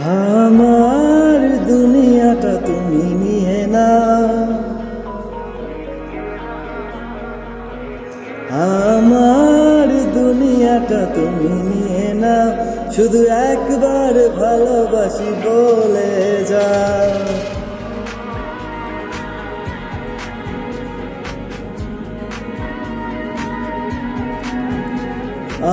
আমার দুনিয়াটা তুমি নিয়ে না আমার দুনিয়াটা তুমি নিয়ে না শুধু একবার ভালোবাসি বলে যা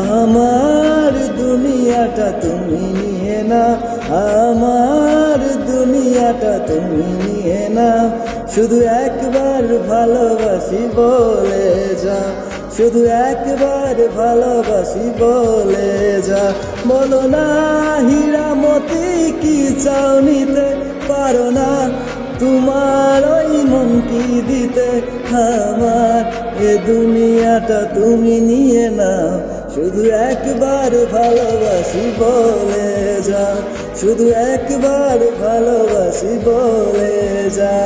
আমার দুনিয়াটা তুমি নিয়ে না আমার দুনিয়াটা তুমি নিয়ে না শুধু একবার ভালোবাসি বলে যা। শুধু একবার ভালোবাসি বলে যা। বলো না হীরামতি কি চাও নিতে? পারো না তোমার ওই মন কি দিতে? আমার এ দুনিয়াটা তুমি নিয়ে শুধু একবার ভালোবাসি বলে যা, শুধু একবার ভালোবাসি বলে যা।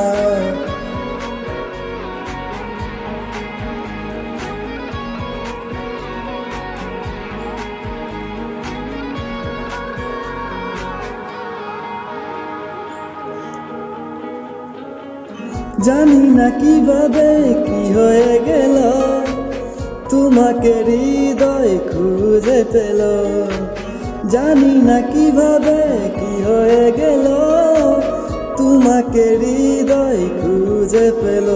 জানি না কীভাবে কি হয়ে গেল, তোমাকে খুঁজে পেল। জানি না কীভাবে কি হয়ে গেল। তোমাকে হৃদয় খুঁজে পেল।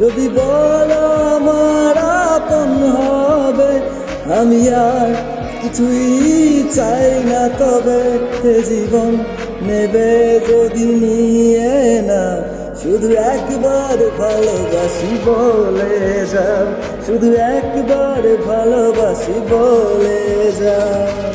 যদি বলো আমার আপন হবে, আমি আর কিছুই চাই না তবে জীবন নেবে যদি নিয়ে শুধু একবার ভালোবাসি বলে যাও। শুধু একবার ভালোবাসি বলে যাও।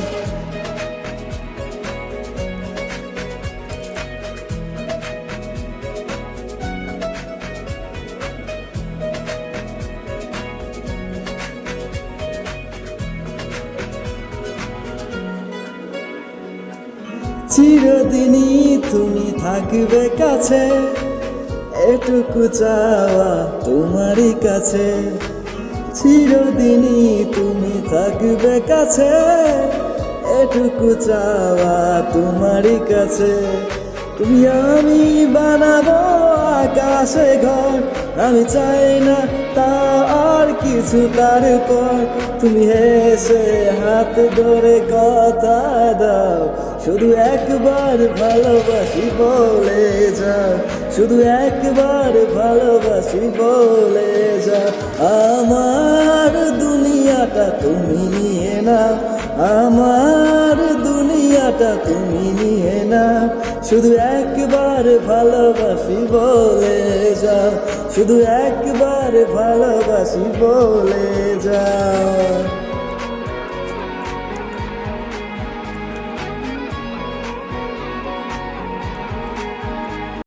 চিরদিনই তুমি থাকবে কাছে। এটুকু চাওয়া তোমারই কাছে। চিরদিনই তুমি থাকবে কাছে। এটুকু চাওয়া তোমারই কাছে। তুমি আমি বানাবো আকাশে ঘর, আমি চাই না তা আর কিছু তার পর তুমি হেসে হাত ধরে কথা দাও, শুধু একবার ভালোবাসি বলে যাও, শুধু একবার ভালোবাসি বলে যাও। আমার দুনিয়াটা তুমি নিয়ে নাও, আমার দুনিয়াটা তুমি নিয়ে না শুধু একবার ভালোবাসি বলে যাও। শুধু একবার ভালোবাসি বলে যাও।